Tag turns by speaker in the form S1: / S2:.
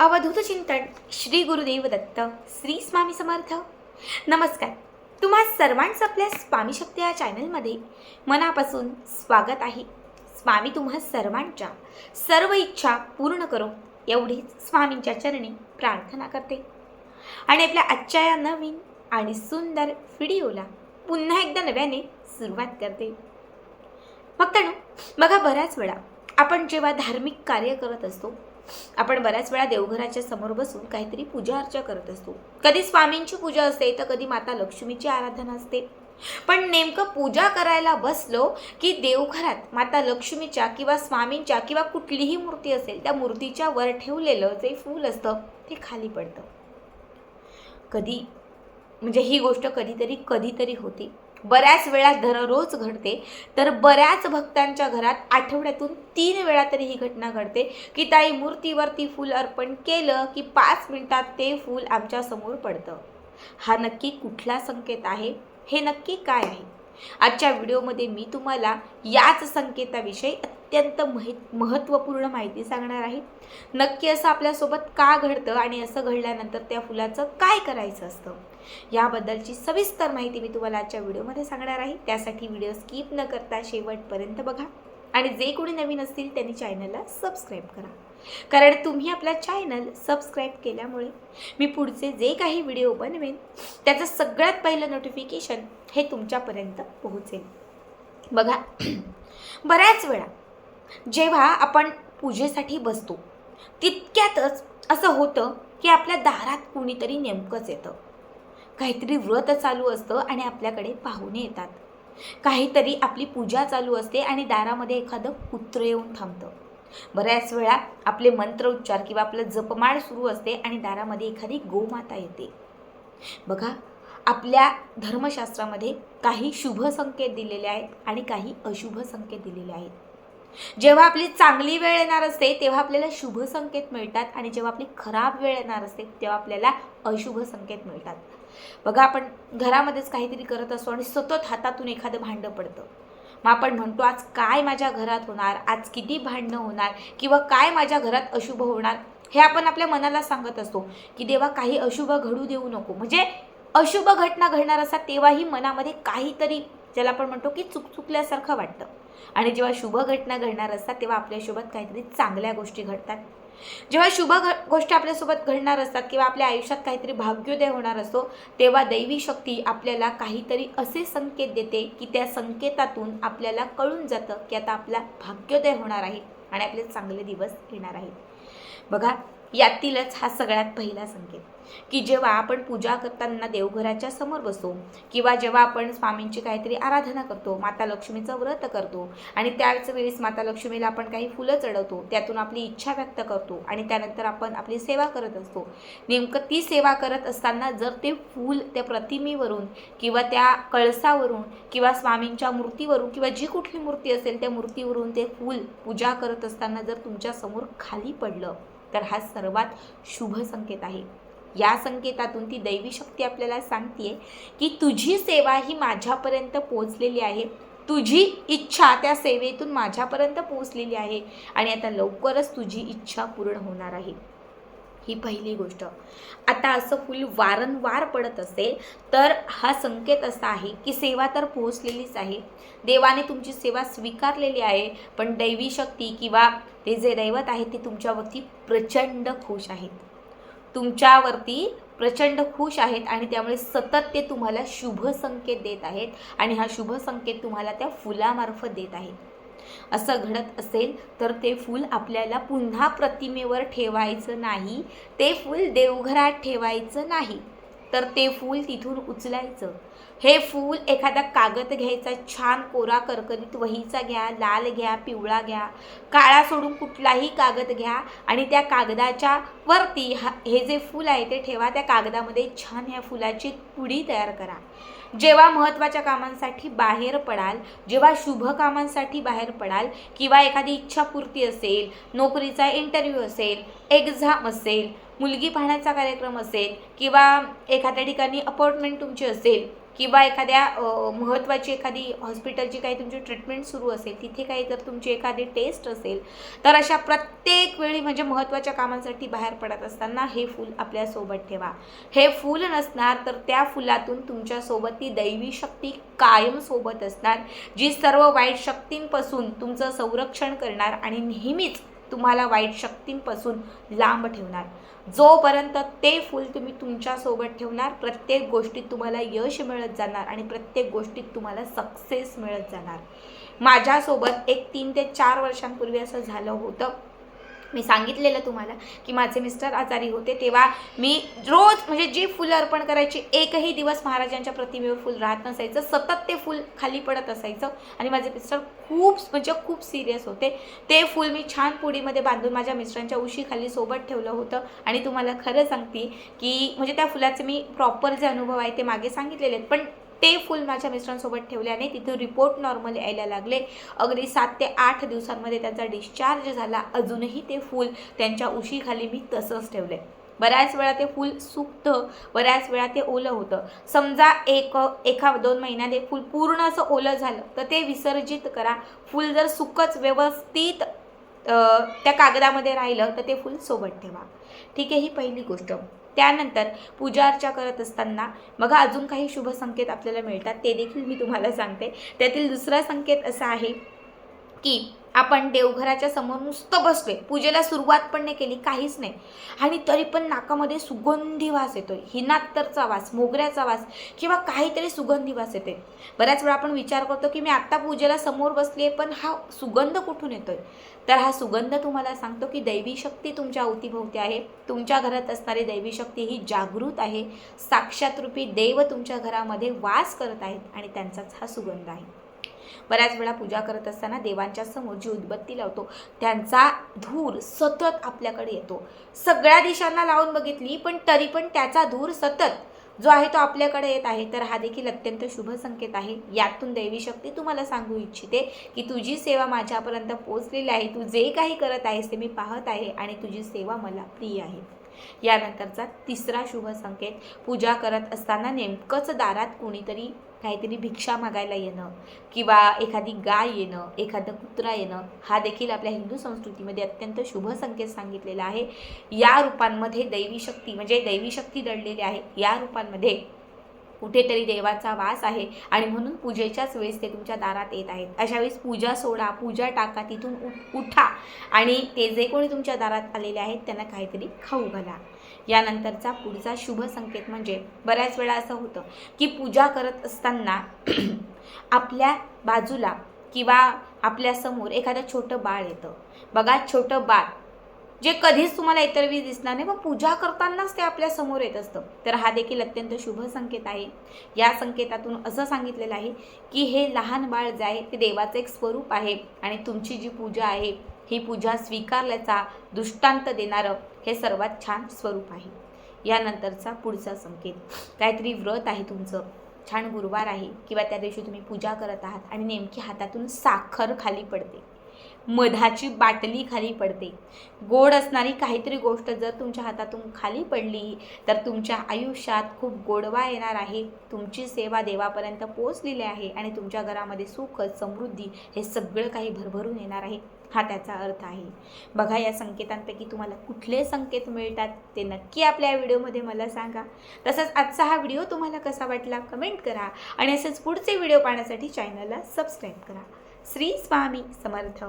S1: अवधूत चिंतन श्री गुरुदेव दत्त श्री स्वामी समर्थ. नमस्कार. तुम्हा सर्वांचं आपल्या स्वामी शक्ती या चॅनलमध्ये मनापासून स्वागत आहे. स्वामी तुम्हा सर्वांच्या सर्व इच्छा पूर्ण करो एवढीच स्वामींच्या चरणी प्रार्थना करते. आणि आपल्या आजच्या या नवीन आणि सुंदर व्हिडिओला पुन्हा एकदा नव्याने सुरुवात करते. भक्तांनो बघा बऱ्याच वेळा आपण जेव्हा धार्मिक कार्य करत असतो आपण बऱ्याच वेळा देवघराच्या समोर बसून काहीतरी पूजा अर्चा करत असतो. कधी स्वामींची पूजा असते तर कधी माता लक्ष्मीची आराधना असते. पण नेमकं पूजा करायला बसलो की देवघरात माता लक्ष्मीच्या किंवा स्वामींच्या किंवा कुठलीही मूर्ती असेल त्या मूर्तीच्या वर ठेवलेलं जे फूल असतं ते खाली पडतं. कधी म्हणजे ही गोष्ट कधीतरी कधीतरी होती. बऱ्याच वेळा दररोज घडते. तर बऱ्याच भक्तांच्या घरात आठवड्यातून तीन वेळा तरी ही घटना घडते. की ताई मूर्तीवरती फूल अर्पण केलं की पाच मिनिटात ते फूल आमच्यासमोर पडतं. हा नक्की कुठला संकेत आहे? हे नक्की काय आहे? आजच्या व्हिडिओमध्ये मी तुम्हाला याच संकेताविषयी अत्यंत माहीत महत्त्वपूर्ण माहिती सांगणार आहे. नक्की असं आपल्यासोबत का घडतं आणि असं घडल्यानंतर त्या फुलाचं काय करायचं असतं? याबद्दलची सविस्तर माहिती मी तुम्हाला आजच्या व्हिडिओमध्ये सांगणार आहे. त्यासाठी व्हिडिओ स्किप न करता शेवटपर्यंत बघा. आणि जे कोणी नवीन असतील त्यांनी चॅनलला सबस्क्राईब करा. कारण तुम्ही आपला चॅनल सबस्क्राईब केल्यामुळे मी पुढचे जे काही व्हिडिओ बनवेन त्याचं सगळ्यात पहिलं नोटिफिकेशन हे तुमच्यापर्यंत पोहोचेल. बघा बऱ्याच वेळा जेव्हा आपण पूजेसाठी बसतो तितक्यातच असं होतं की आपल्या दारात कुणीतरी नेमकंच येतं. काहीतरी व्रत चालू असतं आणि आपल्याकडे पाहुणे येतात. काहीतरी आपली पूजा चालू असते आणि दारामध्ये एखादं कुत्र येऊन थांबतं. बऱ्याच वेळा आपले मंत्रोच्चार किंवा आपलं जपमाळ सुरू असते आणि दारामध्ये एखादी गोमाता येते. बघा आपल्या धर्मशास्त्रामध्ये काही शुभ संकेत दिलेले आहेत आणि काही अशुभ संकेत दिलेले आहेत. जेव्हा आपली चांगली वेळ येणार असते तेव्हा आपल्याला शुभ संकेत मिळतात आणि जेव्हा आपली खराब वेळ येणार असते तेव्हा आपल्याला अशुभ संकेत मिळतात. बघा आपण घरामध्येच काहीतरी करत असतो आणि सतत हातातून एखादं भांडं पडतं. मग आपण म्हणतो आज काय माझ्या घरात होणार? आज किती भांडणं होणार? किंवा काय माझ्या घरात अशुभ होणार? हे आपण आपल्या मनाला सांगत असतो की देवा काही अशुभ घडू देऊ नको. म्हणजे अशुभ घटना घडणार असतात तेव्हाही मनामध्ये काहीतरी ज्याला आपण म्हणतो की चुक चुकल्यासारखं वाटतं. आणि जेव्हा शुभ घटना घडणार असतात तेव्हा आपल्यासोबत काहीतरी चांगल्या गोष्टी घडतात. जेव्हा शुभ घ गोष्टी आपल्यासोबत घडणार असतात किंवा आपल्या आयुष्यात काहीतरी भाग्योदय होणार असतो तेव्हा दैवी शक्ती आपल्याला काहीतरी असे संकेत देते की त्या संकेतातून आपल्याला कळून जातं की आता आपला भाग्योदय होणार आहे आणि आपले चांगले दिवस येणार आहेत. बघा यातीलच हा सगळ्यात पहिला संकेत. की जेव्हा आपण पूजा करताना देवघराच्या समोर बसतो किंवा जेव्हा आपण स्वामींची काहीतरी आराधना करतो माता लक्ष्मीचं व्रत करतो आणि त्याच वेळेस माता लक्ष्मीला आपण काही फुलं चढवतो त्यातून आपली इच्छा व्यक्त करतो आणि त्यानंतर आपण आपली सेवा करत असतो. नेमकं ती सेवा करत असताना जर ते फूल त्या प्रतिमेवरून किंवा त्या कळसावरून किंवा स्वामींच्या मूर्तीवरून किंवा जी कुठली मूर्ती असेल त्या मूर्तीवरून ते फूल पूजा करत असताना जर तुमच्यासमोर खाली पडलं तर हा सर्वात शुभ संकेत आहे. या संकेतातून ती दैवी शक्ती आपल्याला सांगते की तुझी सेवा ही माझ्यापर्यंत पोहोचलेली आहे. तुझी इच्छा त्या सेवेतून माझ्यापर्यंत पोहोचलेली आहे आणि आता लवकरच तुझी इच्छा पूर्ण होणार आहे. ही पहिली गोष्ट. आता असं फुल वारंवार पडत असेल तर हा संकेत असा आहे की सेवा तर पोहोचलेलीच आहे. देवाने तुमची सेवा स्वीकारलेली आहे पण दैवी शक्ती किंवा ते जे दैवत आहे ते तुमच्यावरती प्रचंड खुश आहेत. तुमच्यावरती प्रचंड खुश आहेत आणि त्यामुळे सतत ते तुम्हाला शुभ संकेत देत आहेत आणि हा शुभ संकेत तुम्हाला त्या फुलामार्फत देत आहेत. असं घडत असेल तर ते फूल आपल्याला पुन्हा प्रतिमेवर ठेवायचं नाही. ते फूल देवघरात ठेवायचं नाही. तर ते फूल तिथून उचलायचं. हे फूल एखादा कागद घ्यायचा छान कोरा करकरीत वहीचा घ्या लाल घ्या पिवळा घ्या काळा सोडून कुठलाही कागद घ्या आणि त्या कागदाच्या वरती हा हे जे फूल आहे ते ठेवा त्या कागदामध्ये छान ह्या फुलाची पुडी तयार करा. जेव्हा महत्त्वाच्या कामांसाठी बाहेर पडाल जेव्हा शुभ कामांसाठी बाहेर पडाल किंवा एखादी इच्छापूर्ती असेल नोकरीचा इंटरव्ह्यू असेल एक्झाम असेल मुलगी पाहण्याचा कार्यक्रम असेल किंवा एखाद्या ठिकाणी अपॉइंटमेंट तुमची असेल किंवा एखाद्या महत्त्वाची एखादी हॉस्पिटलची काही तुमची ट्रीटमेंट सुरू असेल तिथे काही जर तुमची एखादी टेस्ट असेल तर अशा प्रत्येक वेळी म्हणजे महत्त्वाच्या कामांसाठी बाहेर पडत असताना हे फूल आपल्यासोबत ठेवा. हे फूल नसणार तर त्या फुलातून तुमच्यासोबत ती दैवी शक्ती कायम सोबत असणार जी सर्व वाईट शक्तींपासून तुमचं संरक्षण करणार आणि नेहमीच तुम्हाला वाईट शक्तींपासून लांब ठेवणार. जोपर्यंत ते फूल तुम्ही तुमच्यासोबत ठेवणार प्रत्येक गोष्टीत तुम्हाला यश मिळत जाणार आणि प्रत्येक गोष्टीत तुम्हाला सक्सेस मिळत जाणार. माझ्यासोबत एक तीन ते चार वर्षांपूर्वी असं झालं होतं. मी सांगितलेलं तुम्हाला की माझे मिस्टर आजारी होते तेव्हा मी रोज म्हणजे जी फुलं अर्पण करायची एकही दिवस महाराजांच्या प्रतिमेवर फुल राहत नसायचं सतत ते फुल खाली पडत असायचं. आणि माझे मिस्टर खूप म्हणजे खूप सिरियस होते. ते फुल मी छान पुडीमध्ये बांधून माझ्या मिस्टरांच्या उशीखाली सोबत ठेवलं होतं. आणि तुम्हाला खरं सांगते की म्हणजे त्या फुलाचे मी प्रॉपर जे अनुभव आहे ते मागे सांगितलेले आहेत. पण ते फुल माझ्या मिस्टरांसोबत ठेवल्याने तिथून रिपोर्ट नॉर्मल यायला लागले. अगदी सात ते आठ दिवसांमध्ये त्यांचा डिस्चार्ज झाला. अजूनही ते फूल त्यांच्या उशीखाली मी तसंच ठेवले. बऱ्याच वेळा ते फूल सुकतं बऱ्याच वेळा ते ओलं होतं. समजा एक एका दोन महिन्यात हे फूल पूर्ण असं ओलं झालं तर ते विसर्जित करा. फूल जर सुकच व्यवस्थित त्या कागदामध्ये राहिलं तर ते फूल सोबत ठेवा. ठीक आहे ही पहिली गोष्ट. त्यानंतर पूजा अर्चा करत असताना बघा अजून काही शुभ संकेत आपल्याला मिळतात ते देखील मी तुम्हाला सांगते. त्यातील दुसरा संकेत असा आहे की आपण देवघराच्या समोर नुसतं बसलोय. पूजेला सुरुवात पण नाही केली काहीच नाही. आणि तरी पण नाकामध्ये सुगंधी वास येतोय. हिनात्तरचा वास मोगऱ्याचा वास किंवा काहीतरी सुगंधी वास येते. बऱ्याच वेळा आपण विचार करतो की मी आत्ता पूजेला समोर बसली आहे पण हा सुगंध कुठून येतोय? तर हा सुगंध तुम्हाला सांगतो की दैवी शक्ती तुमच्या अवतीभोवती आहे. तुमच्या घरात असणारी दैवी शक्ती ही जागृत आहे. साक्षात रूपी देव तुमच्या घरामध्ये वास करत आहेत आणि त्यांचाच हा सुगंध आहे. बऱ्याच वेळा पूजा करत असताना देवांच्या समोर जी उदबत्ती लावतो. त्यांचा धूर सतत आपल्याकडे येतो. सगळ्या दिशांना लावून बघितली पण तरी पण त्याचा धूर सतत जो आहे तो आपल्याकडे येत आहे. तर हा देखील अत्यंत शुभ संकेत आहे. यातून दैवी शक्ती तुम्हाला सांगू इच्छिते की तुझी सेवा माझ्यापर्यंत पोहोचलेली आहे. तू जे काही करत आहेस ते मी पाहत आहे आणि तुझी सेवा मला प्रिय आहे. यानंतरचा तिसरा शुभ संकेत पूजा करत असताना नेमकंच दारात कोणीतरी काहीतरी भिक्षा मागायला येणं किंवा एखादी गाय येणं एखादं कुत्रा येणं हा देखील आपल्या हिंदू संस्कृतीमध्ये अत्यंत शुभ संकेत सांगितलेला आहे. या रूपांमध्ये दैवी शक्ती म्हणजे दैवी शक्ती दडलेली आहे. या रूपांमध्ये कुठेतरी देवाचा वास आहे आणि म्हणून पूजेच्याच वेळेस ते तुमच्या दारात येत आहेत. अशा वेळेस पूजा सोडा पूजा टाका तिथून उठा आणि ते जे कोणी तुमच्या दारात आलेले आहेत त्यांना काहीतरी खाऊ घाला. यानंतरचा पुढचा शुभ संकेत म्हणजे बऱ्याच वेळा असं होतं की पूजा करत असताना आपल्या बाजूला किंवा आपल्यासमोर एखादं छोटं बाळ येतं. बघा छोटं बाळ जे कधीच तुम्हाला इतर वेळी दिसणार नाही पण पूजा करतानाच ते आपल्यासमोर येत असतं. तर हा देखील अत्यंत शुभ संकेत आहे. या संकेतातून असं सांगितलेलं आहे की हे लहान बाळ जे आहे ते देवाचं एक स्वरूप आहे आणि तुमची जी पूजा आहे ही पूजा स्वीकारल्याचा दृष्टांत देणारं हे सर्वात छान स्वरूप आहे. यानंतरचा पुढचा संकेत. काहीतरी व्रत आहे तुमचं. छान गुरुवार आहे किंवा त्या दिवशी तुम्ही पूजा करत आहात आणि नेमकी हातातून साखर खाली पडते. मधाची बाटली खाली पडते. गोड असणारी काहीतरी गोष्ट जर तुमच्या हातातून खाली पडली तर तुमच्या आयुष्यात खूप गोडवा येणार आहे. तुमची सेवा देवापर्यंत पोचलेली आहे आणि तुमच्या घरामध्ये सुख समृद्धी हे सगळं काही भरभरून येणार आहे. हा त्याचा अर्थ आहे. बघा या संकेतांपैकी तुम्हाला कुठले संकेत मिळतात ते नक्की आपल्या व्हिडिओमध्ये मला सांगा. तसंच आजचा हा व्हिडिओ तुम्हाला कसा वाटला कमेंट करा आणि असेच पुढचे व्हिडिओ पाहण्यासाठी चॅनलला सबस्क्राईब करा. श्री स्वामी समर्थ